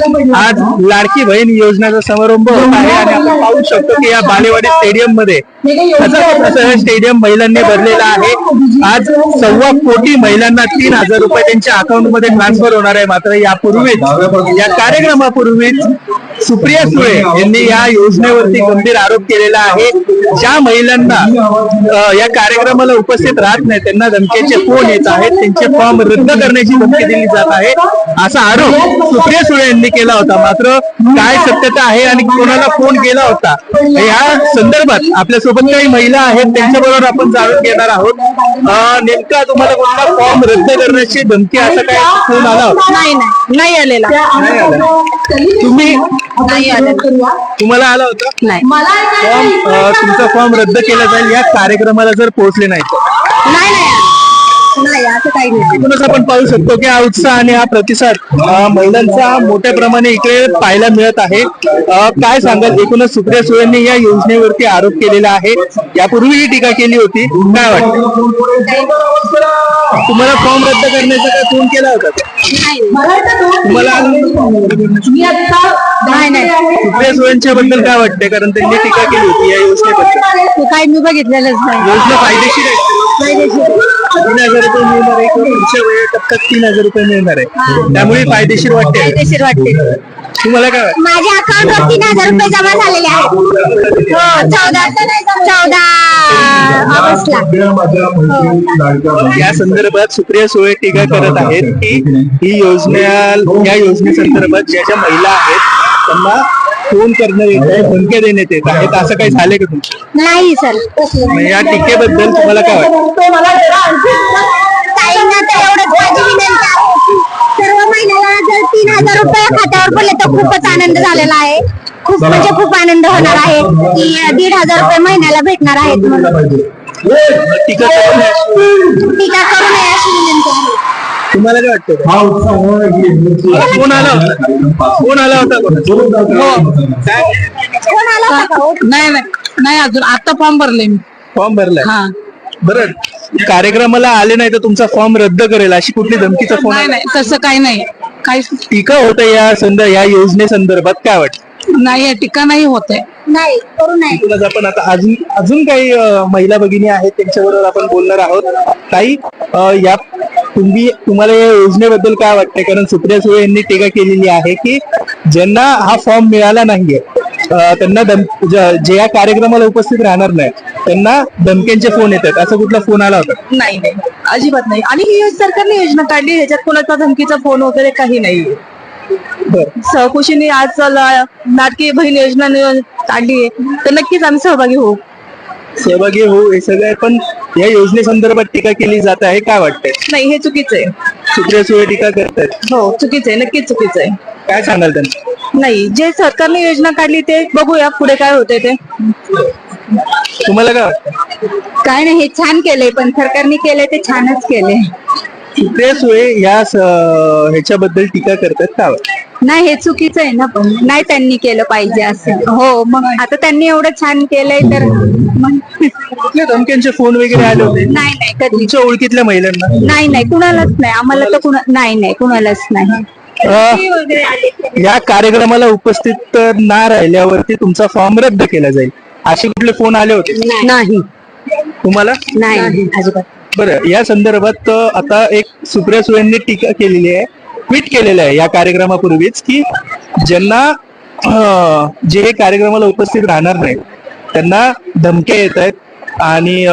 आज लाडकी बहीण योजनेचा समारंभ होत आहे आणि आपण पाहू शकतो की या बालेवाडी स्टेडियममध्ये स्टेडियम महिलांनी भरलेला आहे. आज सव्वा कोटी महिलांना तीन हजार रुपये त्यांच्या अकाउंटमध्ये ट्रान्सफर होणार आहे. मात्र यापूर्वीच या कार्यक्रमापूर्वीच सुप्रिया सुळे यांनी या योजनेवरती गंभीर आरोप केलेला आहे. ज्या महिलांना या कार्यक्रमाला उपस्थित राहत नाही त्यांना धमकीचे फोन येत आहेत. त्यांचे फॉर्म रद्द करण्याची धमकी दिली जात आहे. असा आरोप सुप्रिया सुळे यांनी केला होता. मात्र काय सत्यता आहे आणि कोणाला फोन केला होता या संदर्भात आपल्यासोबत काही महिला आहेत. त्यांच्याबरोबर आपण जाणून घेणार आहोत. नेमका तुम्हाला कोणता फॉर्म रद्द करण्याची धमकी असा काय फोन आला होता? नाही आलेला. तुम्ही नाही तुम्हाला आला होता? नाही. फॉर्म अ, तुमचा फॉर्म रद्द केला जाईल या कार्यक्रमाला जर पोहोचले नाही तर नाही नाही. नाही असं काही नाही. एकूणच आपण पाहू शकतो की हा उत्साह आणि हा प्रतिसाद अ, महिलांचा मोठ्या प्रमाणे इकडे पाहायला मिळत आहे. अ, काय सांगाल? एकूणच सुप्रिया सुळेंनी या योजनेवरती आरोप केलेला आहे. यापूर्वीही टीका केली होती. काय वाटतं? तुम्हाला फॉर्म रद्द करण्याचा काय फोन केला होता? का? सुळेंच्या बद्दल काय वाटतंय? कारण त्यांनी टीका केली होती या योजनेबद्दल. ते काही मी बघितलेलंच नाही. योजना फायदेशीर आहे. तीन हजार रुपये मिळणार आहे पुढच्या वेळेस टप्प्यात तीन हजार रुपये मिळणार आहे. त्यामुळे फायदेशीर वाटते फायदेशीर वाटते तुम्हाला काय वाटतं? माझ्या अकाउंट वर तीन हजार रुपये जमा झालेले आहेत. हो चौदा. चौदा. ऑगस्टला या संदर्भात सुप्रिया सुळे टीका करत आहेत की ही योजना या योजनेसंदर्भात ज्या ज्या महिला आहेत त्यांना फोन करण्यात येत आहे धमक्या देण्यात येत आहेत. असं काही झालंय का तुमचं? नाही सर. मग या टीकेबद्दल तुम्हाला काय वाटतं? ताईंना तर एवढंच माझी विनंती आहे. की सर्व महिन्याला जर तीन हजार रुपये खात्यावर पडले तर खूपच आनंद झालेला आहे. खूप म्हणजे खूप आनंद होणार आहे की दीड हजार रुपये महिन्याला भेटणार आहेत म्हणून. टीका करू नये. टीका करू नये अशी विनंती आहे तुम्हाला काय वाटतं फोन आला? होता फोन आला होता? काय कोण आला होता का? हो. नाही नाही नाही अजून. आता फॉर्म भरले मी. फॉर्म भरलाय? हा. बरं. कार्यक्रमाला आले नाही तर तुमचा फॉर्म रद्द करेल अशी कुठली धमकीचा फोन नाही आला? नाही तसं काही नाही. काही टीका होत या संद या योजनेसंदर्भात काय वाटतं? नाही टीका नाही होत आहे. नाही करू नये. एकूणच आपण आता अजून अजून काही अं, महिला भगिनी आहेत त्यांच्याबरोबर आपण बोलणार आहोत. ताई अं, या तुम्ही तुम्हाला या योजनेबद्दल काय वाटतंय? कारण सुप्रिया सुळे यांनी टीका केलेली आहे की ज्यांना हा फॉर्म मिळाला नाहीये अं, त्यांना धम ज- जे या कार्यक्रमाला उपस्थित राहणार नाही त्यांना धमक्यांचे फोन येतात. असं कुठला फोन आला होता? नाही नाही. अजिबात नाही. आणि ही सरकारने योजना काढली ह्याच्यात कोणाचा धमकीचा फोन वगैरे काही नाही सहकुशीने आज लाडकी बहीण योजना नि- काढली आहे. तर नक्कीच आम्ही सहभागी होऊ. सहभागी होऊ हे सगळं पण या योजनेसंदर्भात टीका केली जात आहे काय वाटतंय? नाही हे चुकीचं आहे. सुप्रिया सुळे टीका करतायत. हो चुकीचं आहे नक्कीच चुकीचं आहे. काय सांगाल त्यांना? नाही जे सरकारने योजना काढली ते बघूया पुढे काय होते ते. तुम्हाला काय वाटतं काय नाही हे छान केलंय पण सरकारने केलंय ते छानच केलंय. सुप्रिया सुळे या स- ह्याच्याबद्दल टीका करतात का नाही हे चुकीचं आहे ना पण नाही त्यांनी केलं पाहिजे असं. हो मग आता त्यांनी एवढं छान केलंय तर मग कुठल्या धमक्यांचे फोन वगैरे आले होते? नाही नाही कधी. तुमच्या ओळखीतल्या महिलांना? नाही नाही कुणालाच नाही. आम्हाला तर कुणा नाही नाही कुणालाच नाही. अं, या कार्यक्रमाला उपस्थित ना राहिल्यावरती तुमचा फॉर्म रद्द केला जाईल. असे कुठले फोन आले होते? नाही. तुम्हाला? नाही अजिबात. बरं या संदर्भात अं, आता एक सुप्रिया सुळेंनी टीका केलेली आहे. ट्विट केलेलं आहे या कार्यक्रमापूर्वीच की ज्यांना जे कार्यक्रमाला उपस्थित राहणार नाही त्यांना धमक्या येत आहेत आणि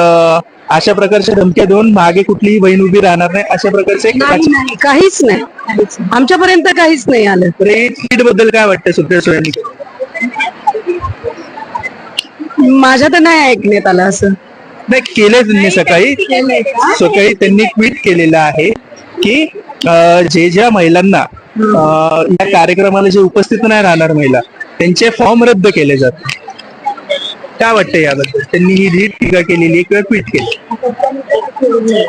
अशा प्रकारच्या धमक्या देऊन मागे कुठलीही बहीण उभी राहणार नाही अशा प्रकारचे नाही नाही काहीच नाही. आमच्यापर्यंत काहीच नाही आलं. ट्विटबद्दल काय वाटतं सुप्रिया सुळेंनी? माझ्या तर नाही ऐकण्यात आलं असं. नाही केलंय त्यांनी सकाळी. सकाळी त्यांनी ट्विट केलेलं आहे. की जे ज्या महिलांना या कार्यक्रमाला जे उपस्थित नाही राहणार महिला त्यांचे फॉर्म रद्द केले जातात. काय वाटतं याबद्दल? त्यांनी ही रीट टीका केलेली आहे किंवा ट्विट केली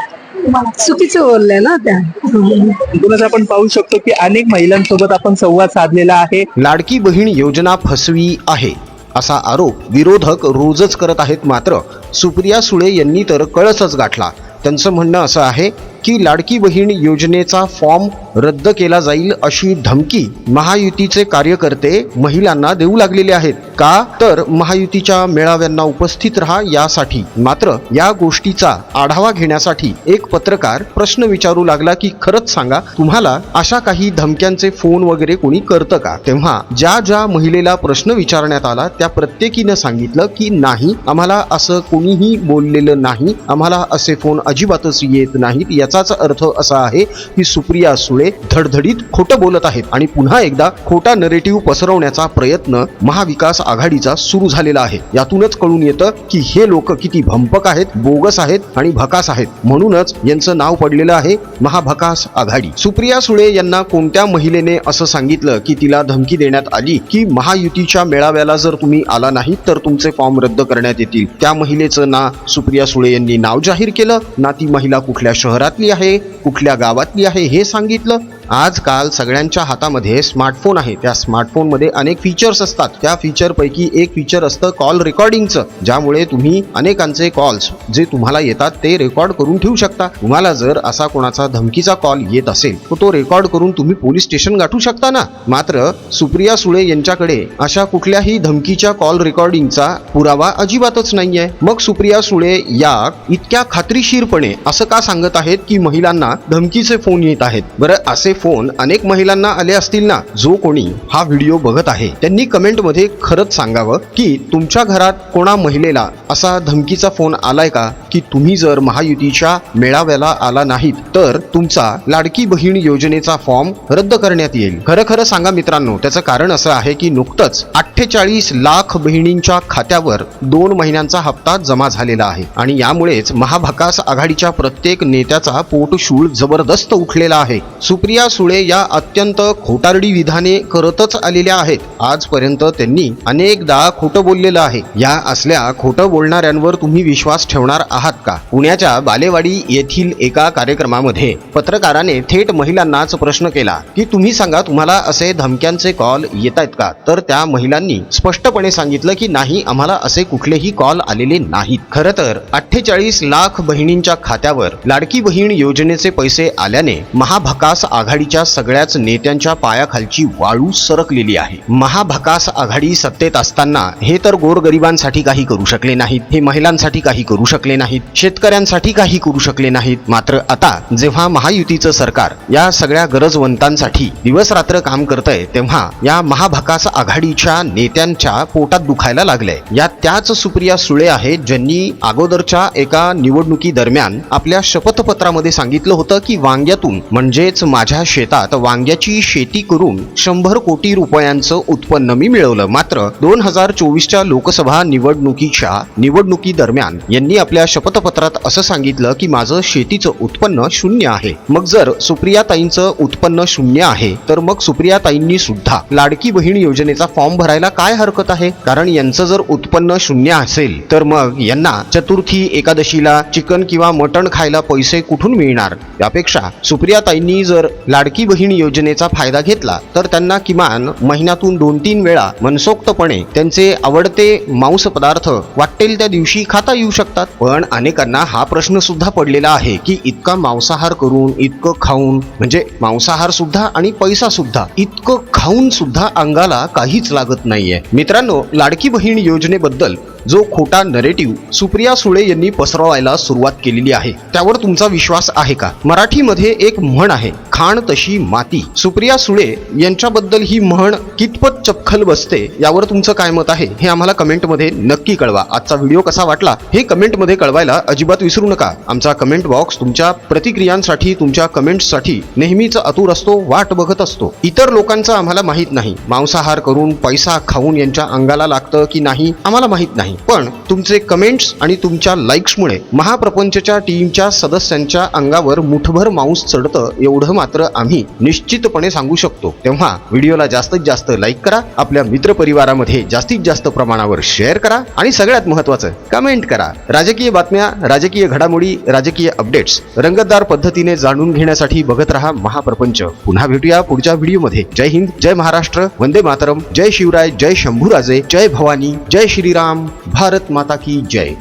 चुकीचं बोललंय ना त्या. म्हणूनच आपण पाहू शकतो की अनेक महिलांसोबत आपण संवाद साधलेला आहे. लाडकी बहीण योजना फसवी आहे असा आरोप विरोधक रोजच करत आहेत मात्र सुप्रिया सुळे यांनी तर कळसच गाठला. त्यांचं म्हणणं असं आहे की लाडकी बहीण योजनेचा फॉर्म रद्द केला जाईल अशी धमकी महायुतीचे कार्यकर्ते महिलांना देऊ लागलेले आहेत. का? तर महायुतीच्या मेळाव्यांना उपस्थित राहा यासाठी. मात्र या गोष्टीचा आढावा घेण्यासाठी एक पत्रकार प्रश्न विचारू लागला की खरंच सांगा तुम्हाला अशा काही धमक्यांचे फोन वगैरे कोणी करतं का? तेव्हा ज्या ज्या महिलेला प्रश्न विचारण्यात आला त्या प्रत्येकीनं सांगितलं की नाही आम्हाला असं कोणीही बोललेलं नाही आम्हाला असे फोन अजिबातच येत नाहीत. याचाच अर्थ असा आहे की सुप्रिया सुळे धडधडीत खोटं बोलत आहेत आणि पुन्हा एकदा खोटा नरेटिव्ह पसरवण्याचा प्रयत्न महाविकास आघाडीचा सुरू झालेला आहे. यातूनच कळून येतं की हे लोक किती भंपक आहेत बोगस आहेत आणि भकास आहेत. म्हणूनच यांचं नाव पडलेलं आहे महाभकास आघाडी. सुप्रिया सुळे यांना कोणत्या महिलेने असं सांगितलं की तिला धमकी देण्यात आली की महायुतीच्या मेळाव्याला जर तुम्ही आला नाही तर तुमचे फॉर्म रद्द करण्यात येतील. त्या महिलेचं ना सुप्रिया सुळे यांनी नाव जाहीर केलं ना ती महिला कुठल्या शहरातली आहे कुठल्या गावातली आहे हे सांगितलं. आजकाल सगळ्यांच्या हातामध्ये स्मार्टफोन आहे. त्या स्मार्टफोनमध्ये अनेक फीचर्स असतात. त्या फीचर पैकी एक फीचर असतं कॉल रेकॉर्डिंगचं ज्यामुळे तुम्ही अनेकांचे कॉल्स जे तुम्हाला येतात ते रेकॉर्ड करून ठेवू शकता. तुम्हाला जर असा कोणाचा धमकीचा कॉल येत असेल तर तो रेकॉर्ड करून तुम्ही पोलीस स्टेशन गाठू शकता ना? मात्र सुप्रिया सुळे यांच्याकडे अशा कुठल्याही धमकीच्या कॉल रेकॉर्डिंगचा पुरावा अजिबातच नाहीये. मग सुप्रिया सुळे या इतक्या खात्रीशीरपणे असं का सांगत आहेत की महिलांना धमकीचे फोन येत आहेत? बरं असे फोन अनेक महिलांना आले असतील ना? जो कोणी हा व्हिडिओ बघत आहे त्यांनी कमेंटमध्ये खरंच सांगावं की तुमच्या घरात कोणा महिलेला असा धमकीचा फोन आलाय का? की तुम्ही जर महायुतीच्या मेळाव्याला आला नाहीत तर तुमचा लाडकी बहीण योजनेचा फॉर्म रद्द करण्यात येईल. खरं खरं सांगा मित्रांनो त्याचं कारण असं आहे की नुकतंच अठ्ठेचाळीस लाख बहिणींच्या खात्यावर दोन महिन्यांचा हप्ता जमा झालेला आहे. आणि यामुळेच महाभकास आघाडीच्या प्रत्येक नेत्याचा पोटशूळ जबरदस्त उठलेला आहे. सुप्रिया सुळे या अत्यंत खोटारडी विधाने करतच आलेल्या आहेत. आजपर्यंत त्यांनी अनेकदा खोटं बोललेलं आहे. या असल्या खोटं बोलणाऱ्यांवर तुम्ही विश्वास ठेवणार आहात का? पुण्याच्या बालेवाडी येथील एका कार्यक्रमामध्ये पत्रकाराने थेट महिलांनाच प्रश्न केला की तुम्ही सांगा तुम्हाला असे धमक्यांचे कॉल येत आहेत का? तर त्या महिलांनी स्पष्टपणे सांगितलं की नाही आम्हाला असे कुठलेही कॉल आलेले नाहीत. खरं तर अठ्ठेचाळीस लाख बहिणींच्या खात्यावर लाडकी बहीण योजनेचे पैसे आल्याने महाभकास आघाडी आघाडीच्या सगळ्याच नेत्यांच्या पायाखालची वाळू सरकलेली आहे. महाभकास आघाडी सत्तेत असताना हे तर गोरगरिबांसाठी काही करू शकले नाहीत हे महिलांसाठी काही करू शकले नाहीत शेतकऱ्यांसाठी काही करू शकले नाहीत. मात्र आता जेव्हा महायुतीचं सरकार या सगळ्या गरजवंतांसाठी दिवस रात्र काम करतंय तेव्हा या महाभकास आघाडीच्या नेत्यांच्या पोटात दुखायला लागलंय. या त्याच सुप्रिया सुळे आहेत ज्यांनी अगोदरच्या एका निवडणुकी दरम्यान आपल्या शपथपत्रामध्ये सांगितलं होतं की वांग्यातून म्हणजेच माझ्या शेतात वांग्याची शेती करून शंभर कोटी रुपयांचं उत्पन्न मी मिळवलं. मात्र दोन हजार चोवीसच्या लोकसभा निवडणुकीच्या निवडणुकी दरम्यान यांनी आपल्या शपथपत्रात असं सांगितलं की माझं शेतीचं उत्पन्न शून्य आहे. मग जर सुप्रियाताईंचं उत्पन्न शून्य आहे तर मग सुप्रियाताईंनी सुद्धा लाडकी बहीण योजनेचा फॉर्म भरायला काय हरकत आहे? कारण यांचं जर उत्पन्न शून्य असेल तर मग यांना चतुर्थी एकादशीला चिकन किंवा मटण खायला पैसे कुठून मिळणार? यापेक्षा सुप्रियाताईंनी जर लाडकी बहीण योजनेचा फायदा घेतला तर त्यांना किमान महिन्यातून दोन तीन वेळा मनसोक्तपणे त्यांचे आवडते मांस पदार्थ वाटेल त्या दिवशी खाता येऊ शकतात. पण अनेकांना हा प्रश्न सुद्धा पडलेला आहे की इतका मांसाहार करून इतकं खाऊन म्हणजे मांसाहार सुद्धा आणि पैसा सुद्धा इतकं खाऊन सुद्धा अंगाला काहीच लागत नाहीये. मित्रांनो लाडकी बहीण योजनेबद्दल जो खोटा नरेटिव्ह सुप्रिया सुळे यांनी पसरवायला सुरुवात केलेली आहे. त्यावर तुमचा विश्वास आहे का? मराठीमध्ये एक म्हण आहे खाण तशी माती. सुप्रिया सुळे यांच्याबद्दल ही म्हण कितपत चपखल बसते यावर तुमचं काय मत आहे हे आम्हाला कमेंटमध्ये नक्की कळवा. आजचा व्हिडिओ कसा वाटला हे कमेंटमध्ये कळवायला अजिबात विसरू नका. आमचा कमेंट बॉक्स तुमच्या प्रतिक्रियांसाठी तुमच्या कमेंट्ससाठी नेहमीच आतुर असतो वाट बघत असतो. इतर लोकांचं आम्हाला माहीत नाही. मांसाहार करून पैसा खाऊन यांच्या अंगाला लागतं की नाही आम्हाला माहीत नाही. पण तुमचे कमेंट्स आणि तुमच्या लाईक्समुळे महाप्रपंचच्या टीमच्या सदस्यांच्या अंगावर मुठभर मांस चढतं एवढं मात्र आम्ही निश्चितपणे सांगू शकतो. तेव्हा व्हिडिओला जास्तीत जास्त लाईक करा आपल्या मित्रपरिवारामध्ये जास्तीत जास्त प्रमाणावर शेअर करा आणि सगळ्यात महत्त्वाचं कमेंट करा. राजकीय बातम्या राजकीय घडामोडी राजकीय अपडेट्स रंगतदार पद्धतीने जाणून घेण्यासाठी बघत रहा महाप्रपंच. पुन्हा भेटूया पुढच्या व्हिडिओमध्ये. जय हिंद जय महाराष्ट्र वंदे मातरम जय शिवराय जय शंभूराजे जय भवानी जय श्रीराम भारत माता की जय.